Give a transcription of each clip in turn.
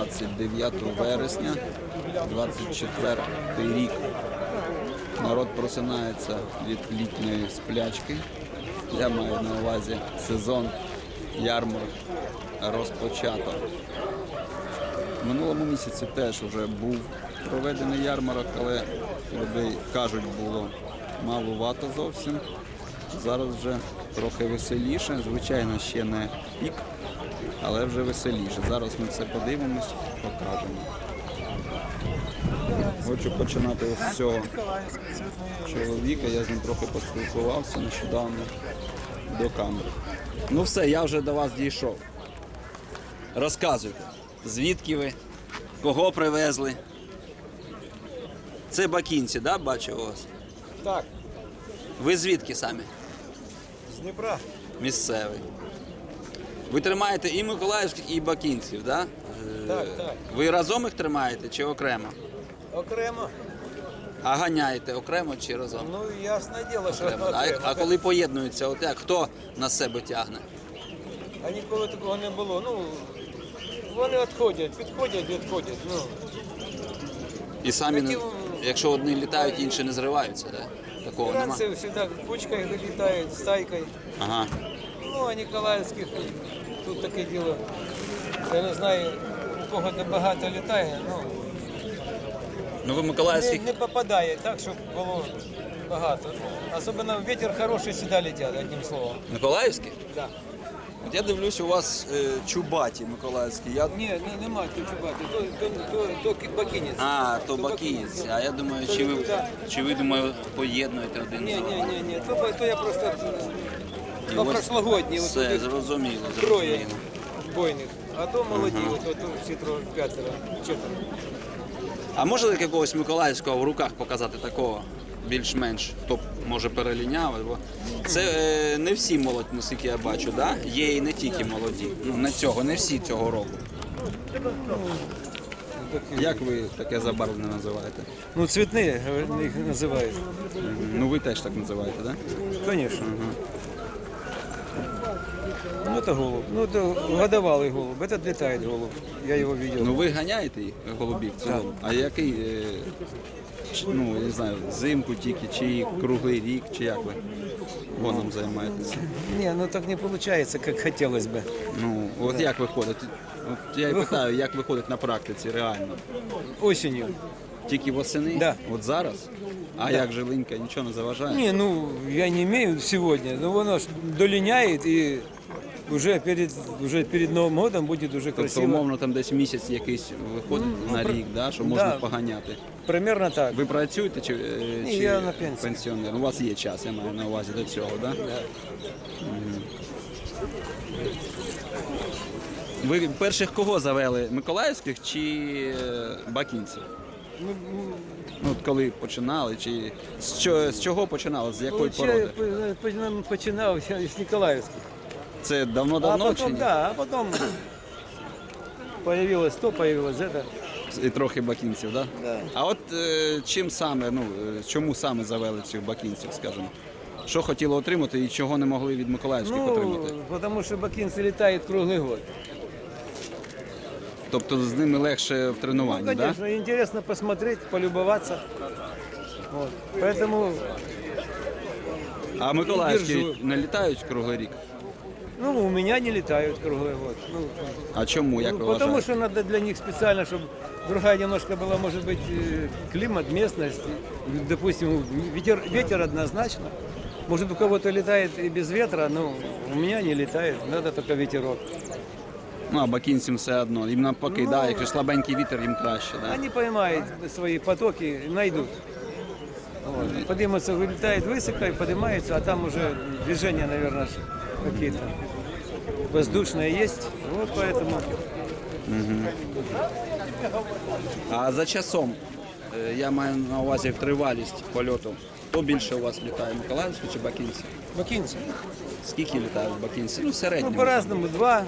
29 вересня, 24 рік. Народ просинається від літньої сплячки. Я маю на увазі сезон ярмарок розпочато. В минулому місяці теж вже був проведений ярмарок, але людей кажуть було малувато зовсім. Зараз вже трохи веселіше. Звичайно, ще не пік, але вже веселіше. Зараз ми все подивимось, покажемо. Хочу починати з цього чоловіка. Я з ним трохи поспілкувався нещодавно до камери. Ну все, я вже до вас дійшов. Розказуйте, звідки ви, кого привезли. Це бакінці, да, бачу у вас? Так, Ви звідки самі? Дніпра. Місцевий. Ви тримаєте і Миколаївських, і бакінців, да? Е, Так, так. Ви разом їх тримаєте чи окремо? Окремо. А ганяєте окремо чи разом? Ну, ясне діло, що Окремо. А, окремо. а коли поєднуються, от як хто на себе тягне? А ніколи такого не було. Ну, вони відходять, підходять, відходять. Ну, І самі, Такі, якщо одні літають, інші не зриваються, да? Такого нема. іранці завжди кучкою літають, стайкою. Ага. Ну, а Ніколаївських тут таке діло. Я не знаю, у кого де багато літає, ну, Ну ви не, Миколаївських не попадає так, щоб було багато. Особливо вітер хороший сюди летять, одним словом. Миколаївських? Да. От я дивлюсь, у вас е, чубаті Миколаївські. Я... Ні, не, нема тут чубати, то, то, то, то, бакинець. А, то То бакінець. А я думаю, чи ви, чи ви думаю, поєднуєте один Ні, з ні, одним? ні, ні, то, то я просто І ось прошлогодній, от Все, туди зрозуміло, троє зрозуміло. бойних, а то молоді, от, от, всі троє, п'ятеро, четверо. А можете якогось Миколаївського в руках показати такого? Більш-менш, хто б, може переліняв. Бо це е, не всі молодь, наскільки я бачу, да? є і не тільки молоді. Ну, не цього, не всі цього року. Як ви таке забарвлення називаєте? Ну, цвітні їх називають. Ну ви теж так називаєте, так? Да? Звісно. Ну, это голубь. Ну, это годовалый голубь. Этот летает голубь. Я его видел. Ну ви ганяєте їх, голубів в цілому. А який, е, ч- ну я не знаю, взимку тільки, чи круглий рік, чи як ви гоном займаєтеся? Не, ну так не получается, как хотелось бы. Ну, от як виходить? От я і питаю, як виходить на практиці реально? Осенью. Тільки восени? Да. От зараз? А як же линька нічого не заважає? Не, ну, я не имею сегодня, но оно ж долиняет и уже перед, уже перед Новым годом будет уже Тобто, умовно, там десь місяць якийсь виходить на про- рік, да, що можна да. поганяти. Примерно так. Ви працюєте чи, е, Ні, чи я на пенсії. пенсіонер? У вас є час, я маю на увазі до цього, так? Да? Ви перших кого завели? Миколаївських чи е, бакінців? Ну, от коли починали, чи з, чого, з чого починали? З якої Ну, породи? я по- по- починал я с Николаевских. Це А давно-давно чи потом, ні? да, а потом появилось то, появилось это. І трохи бакінців, так? Да? Да. А от е, чим саме, ну, е, чому саме завели цих бакінців, скажімо? Що хотіли отримати і чого не могли від Миколаївських Ну, отримати? потому что бакинцы летают круглый год. Тобто з ними легше в Ну, тренуванні, так? конечно, интересно посмотреть, полюбоваться. Вот. Поэтому, А Миколаївські Держу. не літають круглий рік? ну, у меня не летают круглый год. Ну, А чому, як ну, ви потому вважаєте? что надо для них специально, чтобы другая немножко была, может быть, э, климат, местность. Допустим, ветер, ветер однозначно. Может, у кого-то летает и без ветра, но у меня не летает, надо только ветерок. Ну, а бакінцям все одно. Їм навпаки, Ну, да, якщо слабенький вітер, їм краще. Да? Они поймают свои потоки, найдут. Вот. Поднимутся, вылетает высоко и поднимается, а там уже движения, наверное, ж какие-то воздушные есть. Вот поэтому А за часом, е, я маю на увазі тривалість польоту. Хто більше у вас літає, Миколаївські чи бакінці? бакинцы. Скільки літають бакінці? Ну, в Ну, середньому. по-разному, два.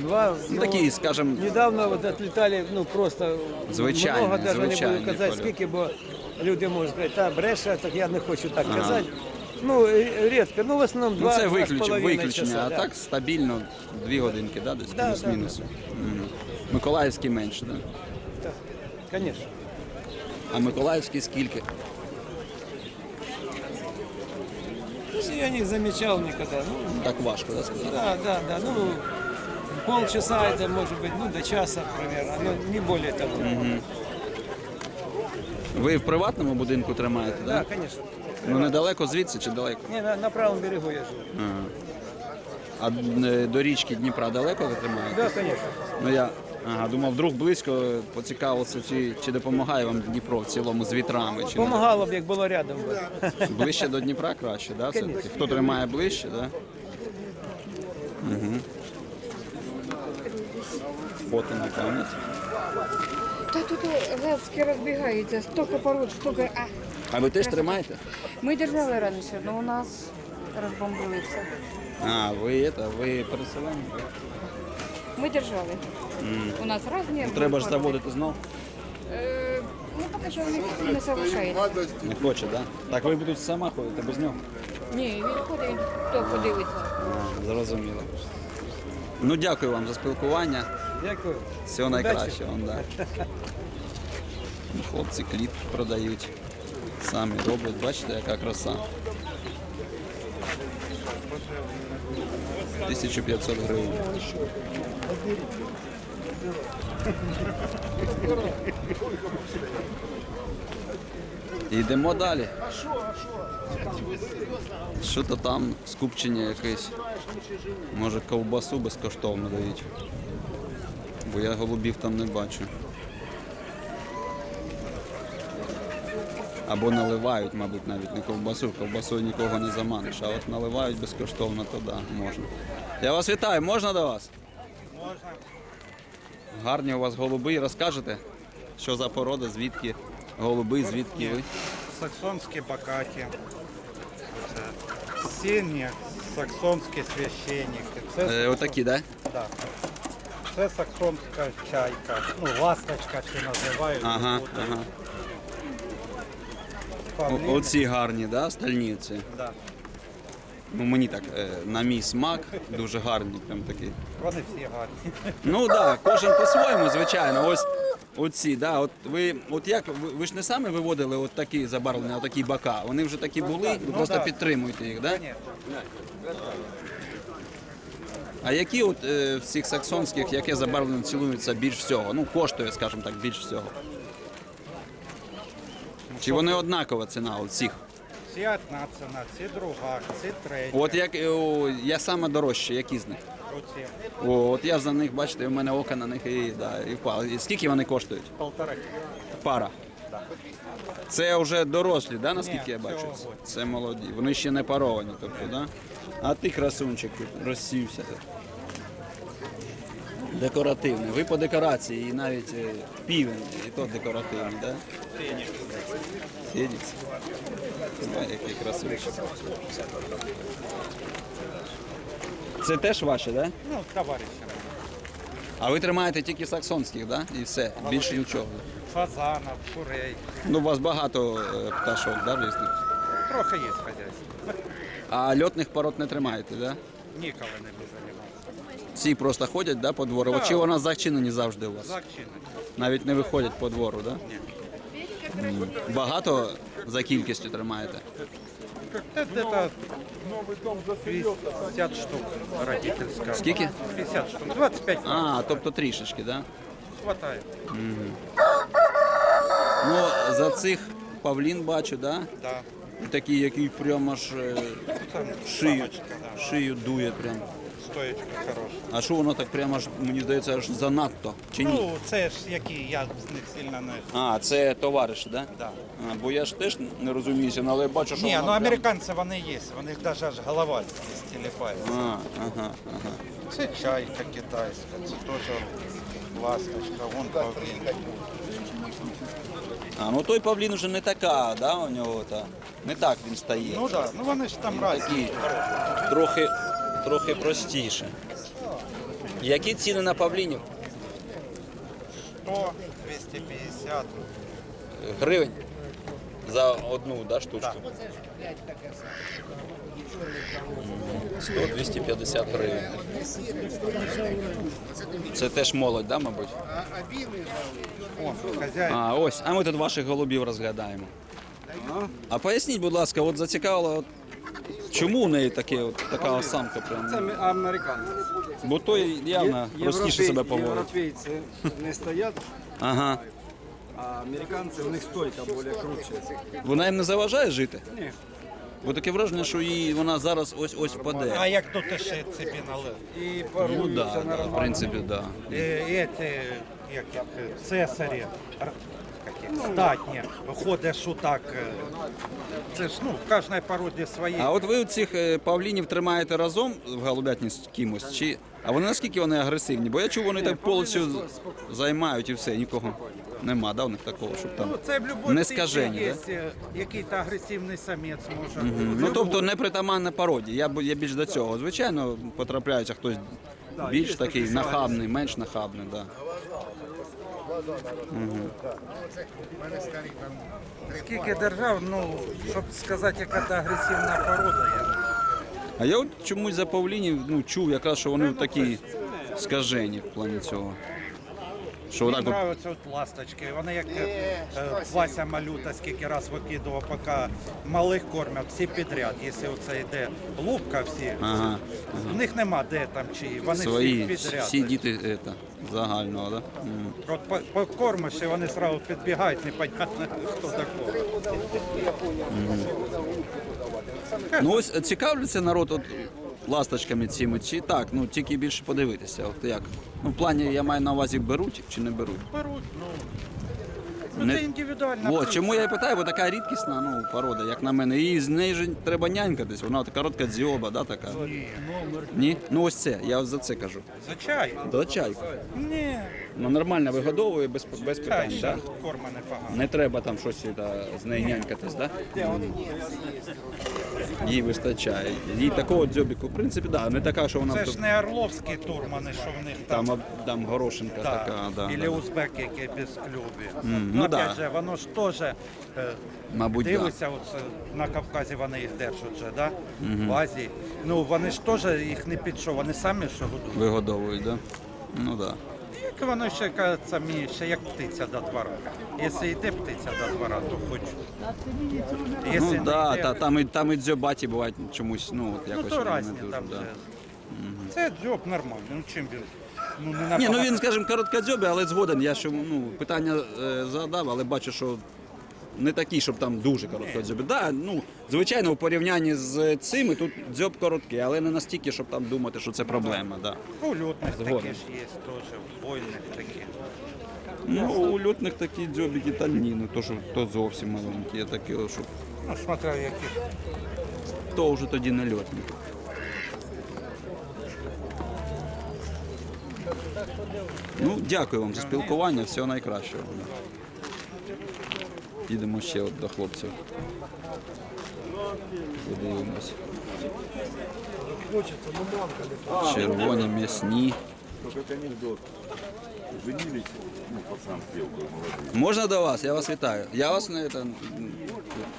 Два, Ну, такі, скажем, Недавно вот отлетали, ну просто Звичайні, много даже не звичайні буду казати, польоти. скільки, бо люди можуть сказати, та бреше, так я не хочу так казати. Ну, і- рідко, ну в основному ну два, це два виключення, а да. так стабільно дві годинки, да, десь Да, плюс-мінус. да, Мгм. Миколаївський менше, да? Да, конечно. А Миколаївський скільки? Ну, Я не замечал никогда. Ну, Так важко, да, сказати? да, да, да. Ну, полчаса это может быть, ну, до часа примерно, но не более того. Ви в приватному будинку тримаєте, Да, да? конечно. Ну недалеко звідси чи далеко? Не, на, на правом берегу я живу. Ага. А е, до річки Дніпра далеко ви тримаєте? Да, конечно. Ну я ага, думав, вдруг близько поцікавився, чи, чи допомагає вам Дніпро в цілому з вітрами. Чи не б, як було рядом. би. ближче до Дніпра краще, да? все-таки? Конечно. Хто тримає ближче, да? Угу. Фото не пам'ять. Тут лески розбігаються, стільки пород, стільки. А. А ви теж тримаєте? Ми держали раніше, але у нас розбомбили все. А, ви це, ви переселені? Ми держали. У нас різні. Ну, треба ж заводити знов. Е, ну, поки що вони не залишається. Не хоче, да? Так ви будете сама ходити без нього? Ні, він ходить, хто подивиться. А, зрозуміло. Ну дякую вам за спілкування. Дякую. Всього Удачі. найкращого. Да. Хлопці кліп продають. Самі роблять, бачите, яка краса. 1500 гривень. Йдемо далі. Що то там скупчення якесь. Може ковбасу безкоштовно дають. Бо я голубів там не бачу. Або наливають, мабуть, навіть не ковбасу. Ковбасою нікого не заманиш, а от наливають безкоштовно, то да, можна. Я вас вітаю, можна до вас? Можна. Гарні у вас голуби. Розкажете, що за порода, звідки голуби, звідки ви? Саксонські бакаті. Це сінні саксонські священники. Це, Е, отакі, так? да. Це саксонська чайка. Ну, ласточка чи називають. Ага, ага. О- Оці гарні, да, стальні ці. Да. Ну, мені так, е, на мій смак, дуже гарні, прям такі. Вони всі гарні. Ну так, да, кожен по-своєму, звичайно. Ось оці, да, от ви, от як ви, ви ж не самі виводили от такі забарвлення, от такі бока. Вони вже такі були, ви Ну, просто да. підтримуєте їх, да? Ні, А які от е, в цих саксонських, яке забарвлення цілуються більш всього? Ну, коштує, скажімо так, більш всього. Чи вони однакова ціна у всіх? ці одна ціна, ці друга, ці третя. От як е, о, я саме дорожче, які з них? Оці О, от я за них, бачите, у мене око на них і, да, і впало. І скільки вони коштують? полтора. Пара. Це вже дорослі, да, наскільки я бачу? Це молоді. Вони ще не паровані, тобто, да? А ти красунчик розсівся. Декоративний. Ви по декорації і навіть е, півень, і то декоративний, да? Фенікс. Який красунчик. Це теж ваші, да? Ну, товариші. А ви тримаєте тільки саксонських, да? І все, більше нічого. Фазанов, курей. Ну, у вас багато е, пташок, да, різних? Трохи є хазяйство. А льотних пород не тримаєте, да? Ніколи не займався. Всі просто ходять да, по двору. Чи вона зачинені завжди у вас? Закчинить. Навіть не виходять по двору, да? М. Багато за кількістю тримаєте? 50 штук родительская. Скільки? 50 штук. 25 А, тобто трішечки, да? хватает. Ну, за цих павлін бачу, да? Да. І такий, який прямо аж е, Там шию, самочка, да. шию дує прям. Стоечка хороша. А що воно так прямо аж, мені здається, аж занадто, чи ні? Ну, це ж які, я з них сильно не... А, це товариші, да? Да. А, бо я ж теж не розуміюся, ну, але бачу, що Ні, воно ну прям- американці вони є, вони навіть аж голова здесь тіліпається. А, ага, ага. Це чайка китайська, це теж ласточка, вон павлін. А, ну той павлін вже не така, да, у нього та. Не так він стає. Ну так, ну вони ж там разні. Такий трохи, трохи простіше. Які ціни на павлінів? 100, 250. Гривень? За одну да, штучку. 100-250 гривень. Це теж молодь, да, мабуть? О, хазяїн. А, ось, а ми тут ваших голубів розглядаємо. А поясніть, будь ласка, от зацікавило, от, чому у неї таке, от, така осанка прям? Це американці. Бо той явно простіше себе поводить. Європейці не стоять, Ага. а американці у них стойка більш круче. Вона їм не заважає жити? Ні. Бо таке враження, що її вона зараз ось ось впаде. А як тут ще собі налив? І Ну да, да, в принципі, да. Е, Эти, як їх, е, цесарі, р- як їх, статні, ходиш отак. е, Це ж, ну, в кожній породі своє. А от ви цих е, павлінів тримаєте разом в голубятні з кимось? Чи... А вони наскільки вони агресивні? Бо я чув, вони так повністю займають і все, нікого нема, да, у них такого, щоб там. Ну, це в будь-якій Не скажені, є е, якийсь агресивний самець може. Ну тобто не притаманна породі. Я, я більш до цього. Звичайно, потрапляється хтось більш такий нахабний, менш нахабний, да. Скільки держав, ну, щоб сказати, яка та агресивна порода. А я от чомусь за павлінів ну, чув якраз, що вони такі скажені в плані цього. Що Мені отак от подобаються от ласточки. Вони як е, е, Вася Малюта скільки раз викидував, поки малих кормять всі підряд. Якщо оце йде лупка всі, Ага, в них нема де там чи вони свої, всіх підряд. всі діти это, загального, да? М. От по- покормиш, і вони одразу підбігають, непонятно хто такого. Ну ось цікавляться народ от ласточками цими, чи так, ну тільки більше подивитися. От як? Ну, в плані я маю на увазі беруть чи не беруть. Беруть, ну. Ну, Не- це індивідуальна. От, чому я і питаю, бо така рідкісна ну, порода, як на мене. І з нею ж треба нянькатись. Вона от коротка дзьоба, да, така. Ні. Ну ось це, я ось за це кажу. Звичайно. До чайку. Ні, Ну нормально вигодовує без, без питань, чай, да? корма непогана. Не треба там щось та, з нею нянькатись, да? Їй вистачає. Їй такого дзьобіку, в принципі, да, не така, що вона Це ж не орловські турмани, що в них там. там, там горошинка Да. така, да, Или да. узбеки, які без клюві. ну ну, да. опять же, воно ж теж е, Мабуть, да. дивися, от, е, на Кавказі вони їх держать же, да? в Азії. Ну вони ж теж їх не під що, вони самі що годують. Вигодовують, да? Ну да. Як воно ще кажеться, мені ще як птиця до двора. Якщо йде птиця до двора, то хоч. Якщо Ну да, йде, та, там, і, там і дзьобаті бувають чомусь, ну от ну якось. то вони не дуже, там. да. Це дзьоб нормальний, ну чим він? Ну, не Ні, ну він, скажімо, короткодзьобий, але згоден. Я ще ну, питання е, задав, але бачу, що не такий, щоб там дуже короткодзьобий. Да, ну, звичайно, у порівнянні з цими тут дзьоб короткий, але не настільки, щоб там думати, що це проблема. Да. У льотних Згоден. ж є теж, у бойних такі. Ну, у льотних такі дзьобики, та ні, ну то, що то зовсім маленькі, я такі, що Ну, смотря які. то вже тоді не льотник. Ну, дякую вам за спілкування, всього найкращого. Їдемо ще от до хлопців. Подивимось. Червоні м'ясні. Женились, ну, пацан молодой. Можна до вас? Я вас вітаю. Я вас не це, м,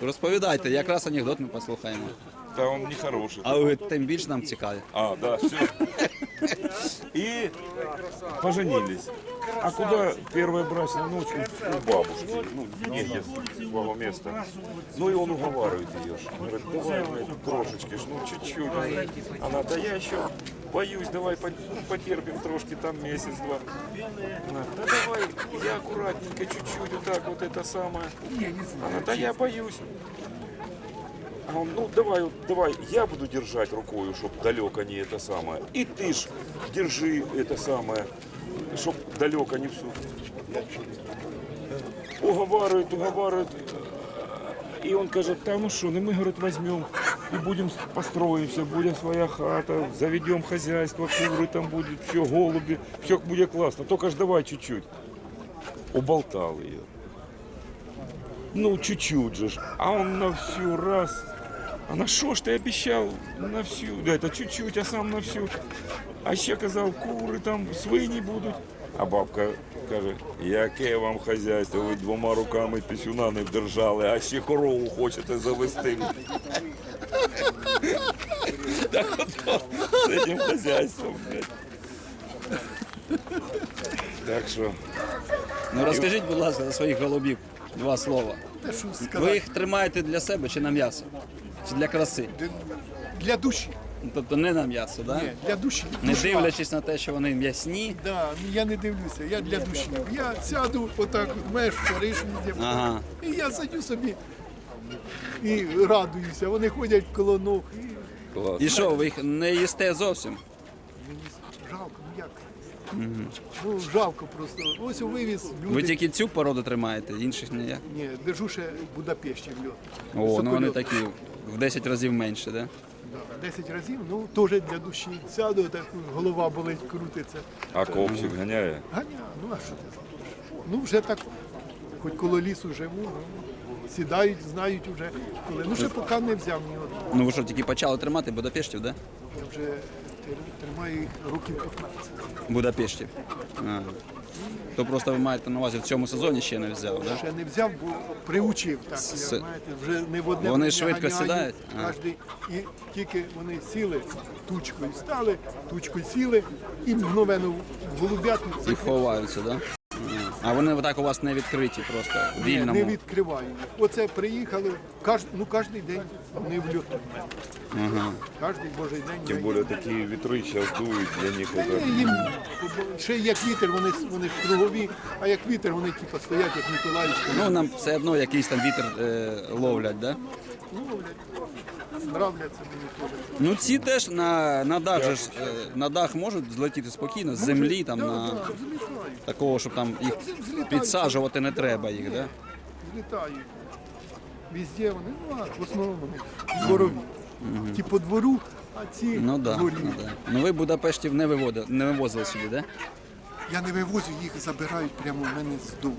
розповідайте, якраз анекдот ми послухаємо. Да он нехороший. А ви тим більш нам цікаві. А, да, все. И поженились. А куда первая брачная ночь? У бабушки. Ну, негде своего места. Ну и он уговаривает ее. Говорит, давай блядь, трошечки, ж, ну чуть-чуть. Она, да я еще боюсь, давай ну, потерпим трошки, там месяц-два. Она, да давай, я аккуратненько, чуть-чуть, вот так вот это самое. Она, да я боюсь. А он, ну давай, давай, я буду держать рукою, чтоб далеко не это самое. И ты ж держи это самое, чтоб далеко не всю. Уговаривают, уговаривают. И он говорит, да ну что, ну мы, говорит, возьмем и будем построимся, будет своя хата, заведем хозяйство, куры там будет, все, голуби, все будет классно, только ж давай чуть-чуть. Уболтал ее. Ну, чуть-чуть же. А он на всю раз. А на що ж ти обіцяв? На всю. Да, это чуть-чуть, а сам на всю. А ще казав, кури там, свині будуть. А бабка каже, яке вам хазяйство, ви двома руками пісюна не держали, а ще корову хочете завести. Так от з цим хазяйством. Так що. Ну розкажіть, будь ласка, за своїх голубів два слова. Ви їх тримаєте для себе чи на м'ясо? Чи для краси? Для душі. Ну, Тобто не на м'ясо, да? Ні, для душі. Не Душа. дивлячись на те, що вони м'ясні. Да, я не дивлюся, я для душі. Я сяду отак, от, Париж, везде. Ага. і я сидю собі і радуюся. Вони ходять коло ног. І Клас. І що, ви їх не їсте зовсім? мені жалко, ну як? Ну, жалко просто. Ось вивіз люди. Ви тільки цю породу тримаєте, інших ніяк. Ні, держу ще в Будапешті в льот. О, ну вони такі в 10 разів менше, да? Да, 10 разів, ну теж для душі. Сяду, так голова болить, крутиться. А ковчик ганяє? Ганя, ну а що ти зробиш? Ну вже так, хоч коло лісу живу, ну, сідають, знають вже коли. Ну ще поки не взяв ні одного. Ну ви що, тільки почали тримати Будапештів, да? Я вже тримаю їх років 15. Будапештів. А. То просто ви маєте на увазі в цьому сезоні ще не взяв, да? Ще не взяв, бо приучив так. С- знаєте, вже не в одне Вони швидко ганяю, сідають? А. Кожний, і тільки вони сіли, тучкою стали, тучкою сіли і мгновенно в голубятку І ховаються, да? А. Вони отак у вас не відкриті просто вільному. не відкриваю. Оце приїхали, кож, ну кожен день вони в мене. Ага. Кожен божий день. Тим більше такі вітри зараз дують, для них їм ще як вітер, вони, вони ж кругові, а як вітер, вони типу стоять, як Миколаївська. Ну нам все одно якийсь там вітер е, ловлять, да? Ну, блядь, нравляться мені теж. Ну ці теж на, на дах же ж, е, на дах можуть злетіти спокійно, з землі там на да, злітають, такого, щоб там їх підсаджувати не треба їх, да? Злітають. Везде вони, ну а в основному вони дворові. Ті по двору, а ці Ну да, дворі. ну да. Ну ви Будапештів не виводили, не вивозили сюди, да? Я не вивозю, їх забирають прямо в мене з дому.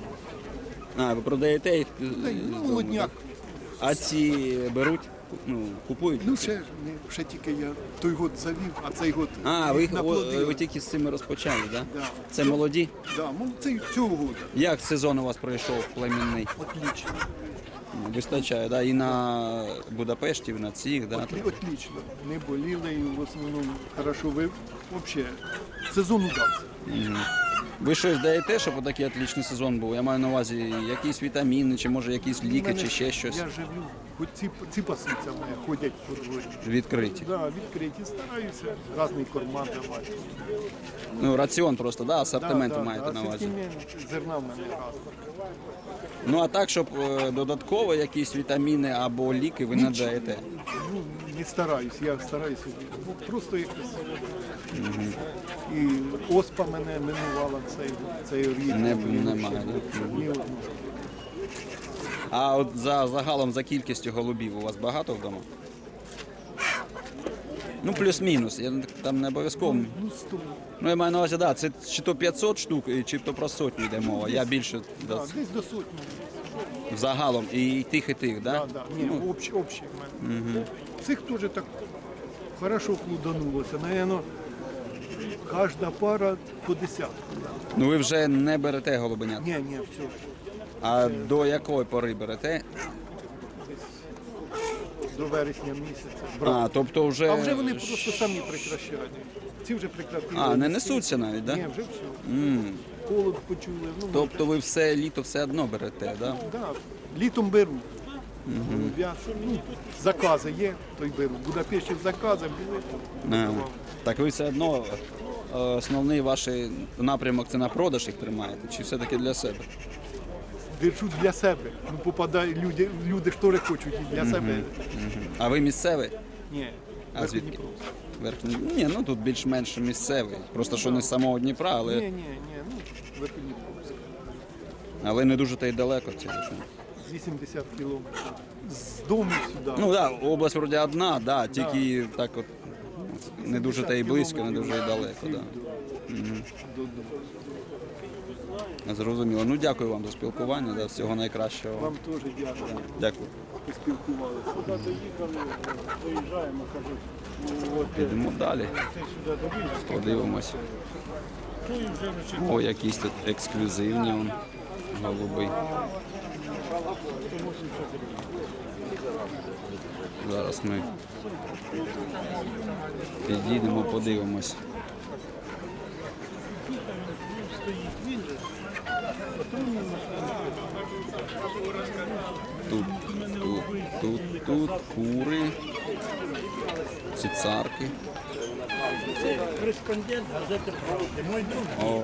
А, ви продаєте їх? е, й, з ну, дому, молодняк. так? А ці беруть, ну, купують? Ну ще, не, ще тільки я той год завів, а цей год А, ви, їх, о, наплодили. ви тільки з цими розпочали, да? Да. Це молоді? Да, ну, цей, цього года. Як сезон у вас пройшов племінний? Отлично. Ну, Вистачає, да? І на Будапешті, і на цих, да? Отлі- Отлично. Не боліли і в основному хорошо ви взагалі сезон удався. Ви щось даєте, щоб отакий отличний сезон був? Я маю на увазі якісь вітаміни, чи може якісь ліки, чи ще щось Я живу, хоч ці, ці пасуться ходять по дворі. відкриті. Да, відкриті, стараюся, різний корма давати. Ну, раціон просто, да, асортимент да, ви маєте на увазі. асортимент зерна в мене разний. Ну а так, щоб е, додатково якісь вітаміни або ліки ви не даєте. Ну, не стараюсь, я стараюся. Ну, просто якось. І оспа мене минувала цей, цей рік. Не, немає. Да? Ні. А от за загалом за кількістю голубів у вас багато вдома? Ну, плюс-мінус. Я там не обов'язково. Ну. Ну, я маю на увазі, да, це чи то 500 штук, чи то про сотню йде мова. Я більше да, Да, десь до сотні. загалом і тих, і тих, да? Да, да. Ні, Ну, общ, общі в мене. Цих теж так хорошо плуданулося. Наверно, кожна пара по десятку. ну ви вже не берете голубенят. Ні, ні, все. А до якої пори берете? До вересня місяця. А, тобто вже. А вже вони просто самі прекращають. Ці вже прекратили. А, не несуться навіть, да? Ні, вже все. Холод почули. Ну, Тобто ви все літо все одно берете, да? да, літом беру. Я, ну, закази є, то й беру. Будапешті закази були. А. Так ви все одно е, основний ваш напрямок це на продаж їх тримаєте, чи все-таки для себе? Держу для себе. Ну, попадає, люди, люди ж теж хочуть і для себе. А ви місцевий? Ні, А звідки? Верхній? Ні, ну тут більш-менш місцевий. Просто що не з самого Дніпра, Ні, але, ні, ні, ну, Верхньодніпровськ. але не дуже та й далеко. Це, звичайно. 80 кілометрів. З дому сюди. ну так, да, область вроді одна, да, тільки так от не дуже та й близько, не дуже і далеко. Да. до- додому. Зрозуміло. Ну дякую вам за спілкування, за всього найкращого. Вам теж дякую. Дякую. Спілкувалися. Куди доїхали, доїжджаємо, е, кажуть. Ну, е, Підемо далі. Е, подивимось. Ну, О, якісь тут ексклюзивні он, голуби. Зараз ми підійдемо, подивимось. Він стоїть, він же. Тут, тут, тут, тут, кури, цицарки. Це кореспондент газети «Правди», мой друг.